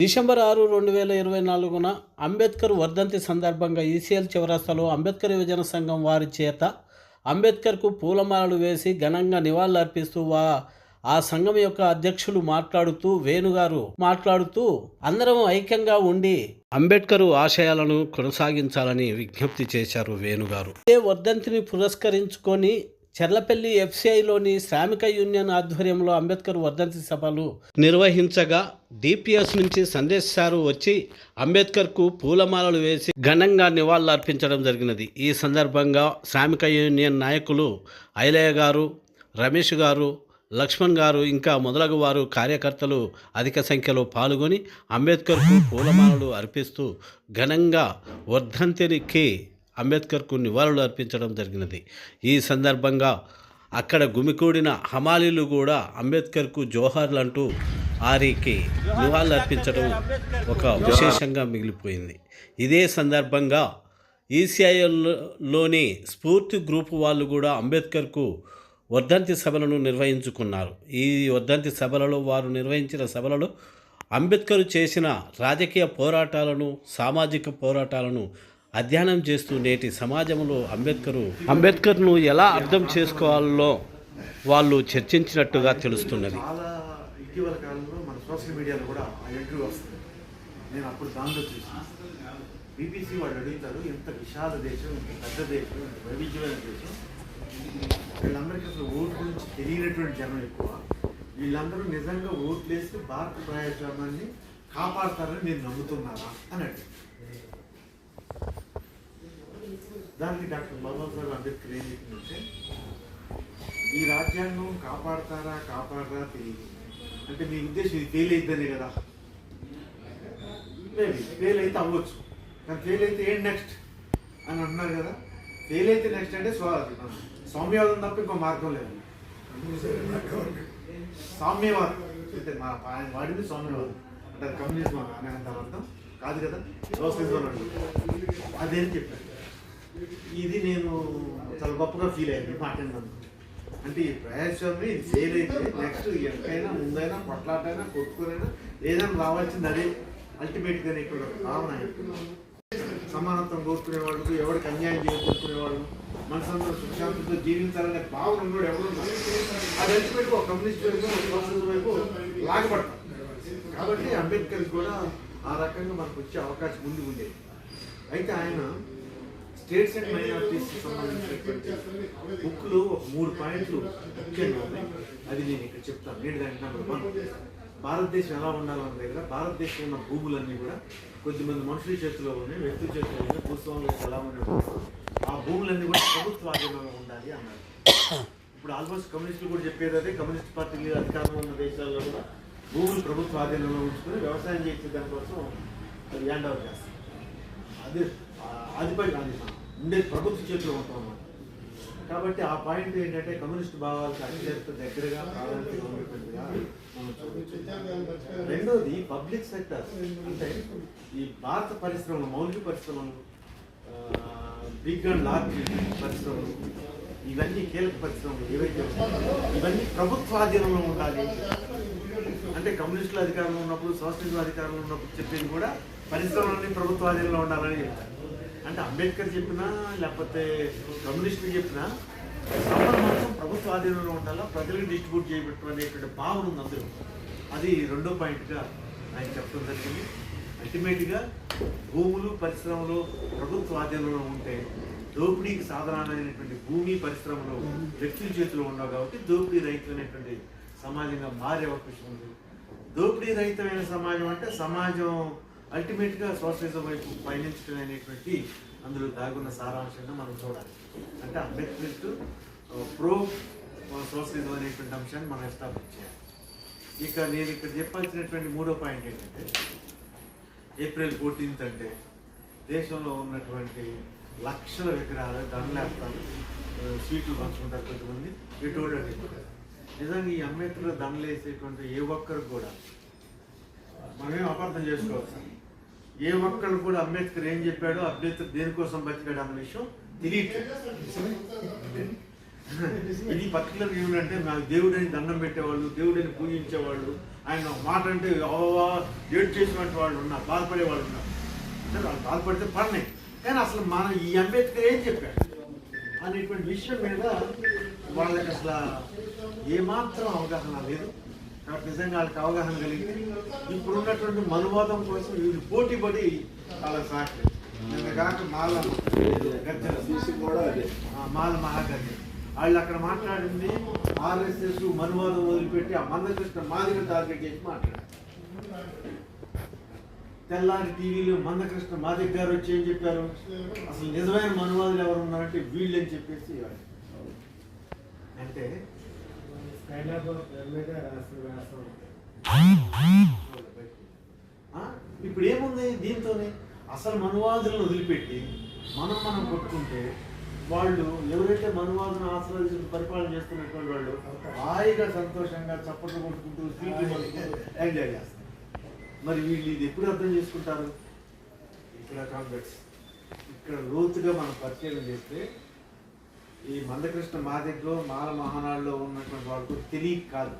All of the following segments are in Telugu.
డిసెంబర్ ఆరు రెండు వేల ఇరవై నాలుగున అంబేద్కర్ వర్ధంతి సందర్భంగా ఈసీఎల్ చౌరస్తాలో అంబేద్కర్ యువజన సంఘం వారి చేత అంబేద్కర్కు పూలమాలలు వేసి ఘనంగా నివాళులర్పిస్తూ వా ఆ సంఘం యొక్క అధ్యక్షులు మాట్లాడుతూ వేణుగారు మాట్లాడుతూ అందరం ఐక్యంగా ఉండి అంబేద్కర్ ఆశయాలను కొనసాగించాలని విజ్ఞప్తి చేశారు వేణుగారు. ఇదే వర్ధంతిని పురస్కరించుకొని చెర్లపల్లి ఎఫ్సిఐలోని శ్రామిక యూనియన్ ఆధ్వర్యంలో అంబేద్కర్ వర్ధంతి సభలు నిర్వహించగా డిపిఎస్ నుంచి సందేశ్ సారు వచ్చి అంబేద్కర్కు పూలమాలలు వేసి ఘనంగా నివాళులర్పించడం జరిగినది. ఈ సందర్భంగా శ్రామిక యూనియన్ నాయకులు ఐలయ్య గారు రమేష్ గారు లక్ష్మణ్ గారు ఇంకా మొదలగు వారు కార్యకర్తలు అధిక సంఖ్యలో పాల్గొని అంబేద్కర్కు పూలమాలలు అర్పిస్తూ ఘనంగా వర్ధంతికి అంబేద్కర్కు నివాళులు అర్పించడం జరిగినది. ఈ సందర్భంగా అక్కడ గుమికూడిన హమాలీలు కూడా అంబేద్కర్కు జోహార్లు అంటూ ఆరికి నివాళులు అర్పించడం ఒక విశేషంగా మిగిలిపోయింది. ఇదే సందర్భంగా ఈసీఐలోని స్ఫూర్తి గ్రూపు వాళ్ళు కూడా అంబేద్కర్కు వర్ధంతి సభలను నిర్వహించుకున్నారు. ఈ వర్ధంతి సభలలో వారు నిర్వహించిన సభలలో అంబేద్కర్ చేసిన రాజకీయ పోరాటాలను సామాజిక పోరాటాలను అధ్యయనం చేస్తూ నేటి సమాజంలో అంబేద్కరు అంబేద్కర్ను ఎలా అర్థం చేసుకోవాలో వాళ్ళు చర్చించినట్టుగా తెలుస్తున్నది. చాలా ఇటీవల కాలంలో మన సోషల్ మీడియాలో కూడా ఆ ఇంటర్వ్యూ వస్తుంది. నేను అప్పుడు దాంట్లో చూసాను బీబీసీ వాళ్ళు అడుగుతారు ఇంత విశాల దేశం ఇంత పెద్ద దేశం ఇంత వైవిధ్యమైన దేశం వీళ్ళందరికీ అసలు ఓటు గురించి తెలియనటువంటి జనం ఎక్కువ. వీళ్ళందరూ నిజంగా ఓట్లు వేసి భారత ప్రజాస్వామ్యాన్ని కాపాడతారని నేను నమ్ముతున్నారా అని అడిగారు. దానికి డాక్టర్ బాబాసాహెబ్ అంబేద్కర్ ఏం చెప్పిందంటే ఈ రాజ్యాంగం కాపాడతారా కాపాడరా తెలియదు. అంటే మీ ఉద్దేశం ఇది ఫెయిల్ అయిద్దనే కదా. మేబీ ఫెయిల్ అయితే అవ్వచ్చు. కానీ ఫెయిల్ అయితే ఏంటి నెక్స్ట్ అని అంటున్నారు కదా. ఫెయిల్ అయితే నెక్స్ట్ అంటే స్వాగతం. సౌమ్యవాదం తప్ప ఇంకో మార్గం లేదు. సామ్యవాదం అంటే మా ఆయన వాడింది సౌమ్యవాదం అంటే అది కమ్యూనిజం అనే అర్థం. కాదు కదా? సోషలిజం అదేం చెప్పారు? ఇది నేను చాలా గొప్పగా ఫీల్ అయ్యాను మాట్లాడినందుకు అంటే ఈ ప్రయాస్వామి ఇది ఫెయిల్ అయితే నెక్స్ట్ ఎక్కడైనా ముందైనా కొట్లాటైనా కొట్టుకునైనా ఏదైనా రావాల్సింది అదే. అల్టిమేట్గా ఇక్కడ ఒక భావన సమానత్వం కోరుకునేవాళ్ళు ఎవరికి అన్యాయం చేయకూరుకునేవాడు మనసంతా సుశాంతితో జీవించాలనే భావన ఉన్నాడు ఎవరు అది ఎంతవైపు ఒక కమ్యూనిస్ట్ వైపు ఒక వైపు లాగబడతాం. కాబట్టి అంబేద్కర్ కూడా ఆ రకంగా మనకు వచ్చే అవకాశం ఉంది ఉండేది అయితే ఆయన స్టేట్స్ అండ్ మైనారిటీస్కి సంబంధించినటువంటి బుక్లు ఒక మూడు పాయింట్లు ముఖ్యంగా ఉన్నాయి. అది నేను ఇక్కడ చెప్తాను. నేను దానికి నెంబర్ వన్ భారతదేశం ఎలా ఉండాలన్న దగ్గర భారతదేశంలో ఉన్న భూములన్నీ కూడా కొద్దిమంది మనుషుల చేతిలో ఉన్నాయి వ్యక్తుల చేతిలో ఉన్నాయి భూస్వాములు ఎలా ఉన్నాయి ఆ భూములన్నీ కూడా ప్రభుత్వ ఆధీనంలో ఉండాలి అన్నారు. ఇప్పుడు ఆల్మోస్ట్ కమ్యూనిస్టులు కూడా చెప్పేది అదే కమ్యూనిస్ట్ పార్టీలు అధికారంలో ఉన్న దేశాల్లో కూడా భూములు ప్రభుత్వ ఆధీనంలో ఉంచుకొని వ్యవసాయం చేసే దానికోసం ల్యాండ్ హ్యాండ్ ఓవర్ చేస్తారు. అదే ఆధిపత్యం అది ఉండే ప్రభుత్వ చేతిలో ఉంటాం అన్నమాట కాబట్టి ఆ పాయింట్ ఏంటంటే కమ్యూనిస్ట్ భావాలకు అత్యంత దగ్గరగా ప్రాధాన్యత ఉండేటువంటిగా రెండోది పబ్లిక్ సెక్టర్ అంటే ఈ భారత పరిశ్రమలు మౌలిక పరిశ్రమలు బిగ్ అండ్ లార్జ్ పరిశ్రమలు ఇవన్నీ కీలక పరిశ్రమలు ఏవైతే ఉన్నాయో ఇవన్నీ ప్రభుత్వాధీనంలో ఉండాలి. అంటే కమ్యూనిస్టుల అధికారంలో ఉన్నప్పుడు సోషలిజం అధికారంలో ఉన్నప్పుడు చెప్పేది కూడా పరిశ్రమలన్నీ ప్రభుత్వాధీనంలో ఉండాలని చెప్తారు. అంటే అంబేద్కర్ చెప్పినా లేకపోతే కమ్యూనిస్టులు చెప్పినా సంపద మొత్తం ప్రభుత్వ ఆధీనంలో ఉండాలా ప్రజలకు డిస్ట్రిబ్యూట్ చేయబెట్టు అనేటువంటి భావన ఉంది అందులో. అది రెండో పాయింట్గా ఆయన చెప్పడం జరిగింది అల్టిమేట్గా భూములు పరిశ్రమలు ప్రభుత్వ ఆధీనంలో ఉంటే దోపిడీకి సాధారణమైనటువంటి భూమి పరిశ్రమలు వ్యక్తుల చేతిలో ఉండవు కాబట్టి దోపిడీ రహితమైనటువంటి సమాజంగా మారే అవకాశం ఉంది. దోపిడీ రహితమైన సమాజం అంటే సమాజం అల్టిమేట్గా సోషలిజం వైపు పయనించడం అనేటువంటి అందులో దాగున్న సారాంశంగా మనం చూడాలి. అంటే అంబేద్కర్ ప్రో సోషలిజం అనేటువంటి అంశాన్ని మనం ఎస్టాబ్లిష్ చేయాలి. ఇక నేను ఇక్కడ చెప్పాల్సినటువంటి మూడో పాయింట్ ఏంటంటే ఏప్రిల్ ఫోర్టీన్త్ అంటే దేశంలో ఉన్నటువంటి లక్షల విగ్రహాలు దండలేస్తారు స్వీట్లు పంచుకుంటారు కొంతమంది. ఎటువంటి నిజంగా ఈ అంబేద్కర్ దండలు వేసేటువంటి ఏ ఒక్కరు కూడా మనమేం అపార్థం చేసుకోవచ్చు ఏ ఒక్కరు కూడా అంబేద్కర్ ఏం చెప్పాడో అంబేద్కర్ దేనికోసం బతికాడు అన్న విషయం తెలియట్లేదు. ఇది పర్టికులర్ ఏమిటంటే నాకు దేవుడని దండం పెట్టేవాళ్ళు దేవుడని పూజించేవాళ్ళు ఆయన ఒక మాట అంటే ఏడు చేసినటువంటి వాళ్ళు ఉన్నారు బాధపడే వాళ్ళు ఉన్నారు అంటే వాళ్ళు బాధపడితే పడినాయి కానీ అసలు మన ఈ అంబేద్కర్ ఏం చెప్పాడు? అనేటువంటి విషయం మీద వాళ్ళకి అసలు ఏమాత్రం అవగాహన లేదు. కాబట్టి నిజంగా వాళ్ళకి అవగాహన కలిగితే ఇప్పుడు ఉన్నటువంటి మనువాదం కోసం వీళ్ళు పోటీ పడి వాళ్ళకి సాటి నిన్న కాక మాల గర్జన కూడా అదే. మాల మహాగర్జన వాళ్ళు అక్కడ మాట్లాడింది ఆర్ఎస్ఎస్ మనువాదం వదిలిపెట్టి ఆ మందకృష్ణ మాదిగ టార్గెట్ చేసి మాట్లాడారు. తెల్లారి టీవీలో మందకృష్ణ మాదిగ గారు వచ్చి ఏం చెప్పారు? అసలు నిజమైన మనువాదులు ఎవరు ఉన్నారంటే వీళ్ళు అని చెప్పేసి అంటే ఇప్పుడు ఏముంది దీంతోనే? అసలు మనువాదులను వదిలిపెట్టి మనం మనం కొట్టుకుంటే వాళ్ళు ఎవరైతే మనువాదులను ఆశ్రయించి పరిపాలన చేస్తున్నటువంటి వాళ్ళు హాయిగా సంతోషంగా చప్పట్లు కొట్టుకుంటూ స్వీట్లు కొట్టుకుంటూ ఎంజాయ్ చేస్తారు. మరి వీళ్ళు ఇది ఎప్పుడు అర్థం చేసుకుంటారు? ఇక్కడ కాంగ్రెస్ ఇక్కడ లోతుగా మనం పరిచయం చేస్తే ఈ మందకృష్ణ మాదిగలో మాల మహానాడులో ఉన్నటువంటి వాళ్ళకు తెలియక కాదు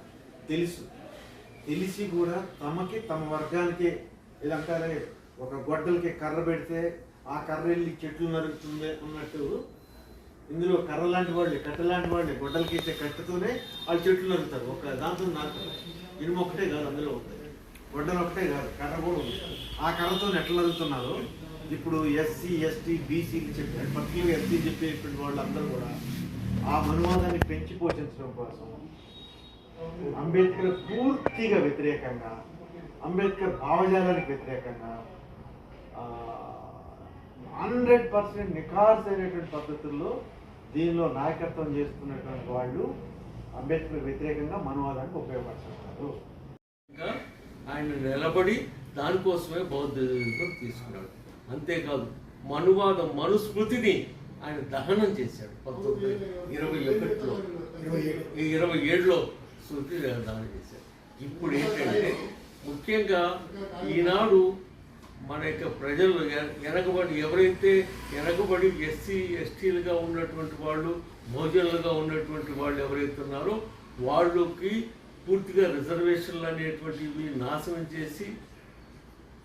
తెలుసు. తెలిసి కూడా తమకి తమ వర్గానికి ఇదంటారే ఒక గొడ్డలకి కర్ర పెడితే ఆ కర్ర వెళ్ళి చెట్లు నరుగుతుంది అన్నట్టు ఇందులో కర్ర లాంటి వాళ్ళు కట్ట లాంటి వాళ్ళు గొడ్డలకి ఇచ్చే కట్టెతోనే వాళ్ళు చెట్లు నరుగుతారు ఒక దాంతో నరుకుతారు. ఇనుము ఒకటే కాదు అందులో ఉంటుంది గొడ్డలు ఒకటే కాదు కర్ర కూడా ఉంది. ఆ కర్రతో ఎట్లా నరుగుతున్నారు ఇప్పుడు ఎస్సీ ఎస్టీ బీసీకి చెప్పారు పర్టికులర్ ఎస్సీ చెప్పేటువంటి వాళ్ళందరూ కూడా ఆ మనువాదాన్ని పెంచి పోషించడం కోసం అంబేద్కర్ పూర్తిగా వ్యతిరేకంగా అంబేద్కర్ భావజాలానికి వ్యతిరేకంగా హండ్రెడ్ పర్సెంట్ నిఖార్స్ అయినటువంటి పద్ధతుల్లో దీనిలో నాయకత్వం చేస్తున్నటువంటి వాళ్ళు అంబేద్కర్ వ్యతిరేకంగా మనవాదానికి ఉపయోగపడుతున్నారు. ఇంకా ఆయన నిలబడి దానికోసమే బౌద్ధ తీసుకున్నాడు. అంతేకాదు మనువాద మనుస్మృతిని ఆయన దహనం చేశాడు. పంతొమ్మిది ఇరవై ఒకటిలో ఈ ఇరవై ఏడులో స్మృతి దహనం చేశాడు. ఇప్పుడు ఏంటంటే ముఖ్యంగా ఈనాడు మన యొక్క ప్రజలు వెనకబడి ఎవరైతే వెనకబడి ఎస్సీ ఎస్టీలుగా ఉన్నటువంటి వాళ్ళు భోజనులుగా ఉన్నటువంటి వాళ్ళు ఎవరైతే ఉన్నారో వాళ్ళకి పూర్తిగా రిజర్వేషన్లు అనేటువంటివి నాశనం చేసి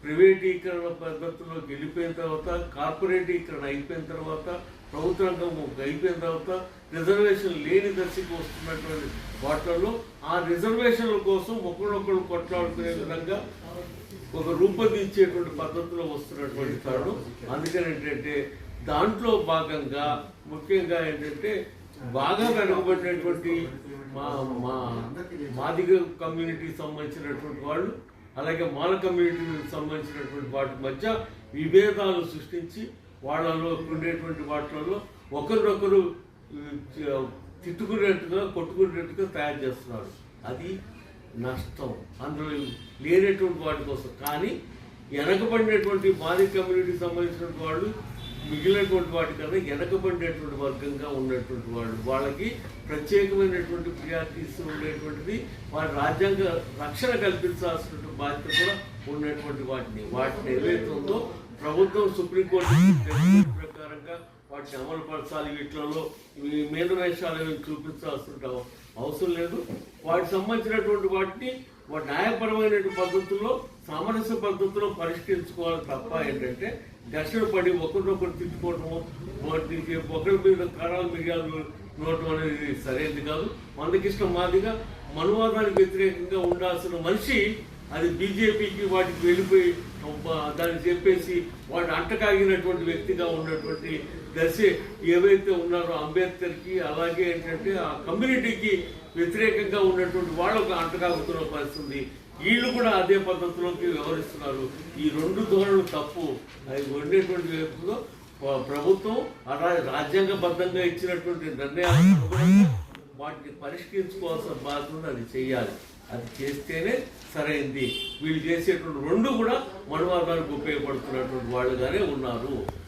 ప్రైవేటీకరణ పద్ధతిలోకి వెళ్ళిపోయిన తర్వాత కార్పొరేటీకరణ అయిపోయిన తర్వాత ప్రభుత్వ రంగం అయిపోయిన తర్వాత రిజర్వేషన్ లేని దశకు వస్తున్నటువంటి వాటిల్లో ఆ రిజర్వేషన్ల కోసం ఒకరినొకరు కొట్లాడుకునే విధంగా ఒక రూపొందించేటువంటి పద్ధతిలో వస్తున్నటువంటి కారణం అందుకని ఏంటంటే దాంట్లో భాగంగా ముఖ్యంగా ఏంటంటే బాగా వెనుకబడినటువంటి మా మా మాదిగ కమ్యూనిటీకి సంబంధించినటువంటి వాళ్ళు అలాగే మాల కమ్యూనిటీకి సంబంధించినటువంటి వాటి మధ్య విభేదాలు సృష్టించి వాళ్ళలో ఉండేటువంటి వాటిలలో ఒకరినొకరు తిట్టుకునేట్టుగా కొట్టుకునేట్టుగా తయారు చేస్తున్నారు. అది నష్టం. అందులో లేనటువంటి వాటి కోసం. కానీ వెనకబడినటువంటి బాధిత కమ్యూనిటీకి సంబంధించినటువంటి వాళ్ళు మిగిలినటువంటి వాటికన్నా వెనకబడినటువంటి వర్గంగా ఉన్నటువంటి వాళ్ళు వాళ్ళకి ప్రత్యేకమైనటువంటి ప్రియారిటీస్ ఉండేటువంటిది వారి రాజ్యాంగ రక్షణ కల్పించాల్సినటువంటి బాధ్యత కూడా ఉన్నటువంటి వాటిని. వాటిని ఏదైతే ఉందో ప్రభుత్వం సుప్రీంకోర్టు ప్రకారంగా వాటిని అమలుపరచాలి. వీటిలో మీద వేషాలు చూపించాల్సిన అవసరం లేదు. వాటికి సంబంధించినటువంటి వాటిని న్యాయపరమైనటువంటి న్యాయపరమైన పద్ధతుల్లో సామరస్య పద్ధతిలో పరిష్కరించుకోవాలి తప్ప ఏంటంటే ఘర్షణ పడి ఒకరినొకరు తిట్టుకోవటము వాటికి ఒకరి మీద కారాలు మిరియాలు నోటం అనేది సరైనది కాదు. మనకిష్టం మాదిగా మనువాదానికి వ్యతిరేకంగా ఉండాల్సిన మనిషి అది బీజేపీకి వాటికి వెళ్ళిపోయి దాన్ని చెప్పేసి వాడు అంటకాగినటువంటి వ్యక్తిగా ఉన్నటువంటి దశ ఏవైతే ఉన్నారో అంబేద్కర్కి అలాగే ఏంటంటే ఆ కమ్యూనిటీకి వ్యతిరేకంగా ఉన్నటువంటి వాళ్ళకు అంటకాగుతున్న పరిస్థితి. వీళ్ళు కూడా అదే పద్ధతిలోకి వ్యవహరిస్తున్నారు. ఈ రెండు ధోరణులు తప్పు. అది వండేటువంటి వ్యక్తిలో ప్రభుత్వం అలా రాజ్యాంగబద్ధంగా ఇచ్చినటువంటి నిర్ణయాలను వాటిని పరిష్కరించుకోవాల్సిన బాధ్యత అది చెయ్యాలి అది చేస్తేనే సరైంది. వీళ్ళు చేసేటువంటి రెండు కూడా మనవాదానికి ఉపయోగపడుతున్నటువంటి వాళ్ళుగానే ఉన్నారు.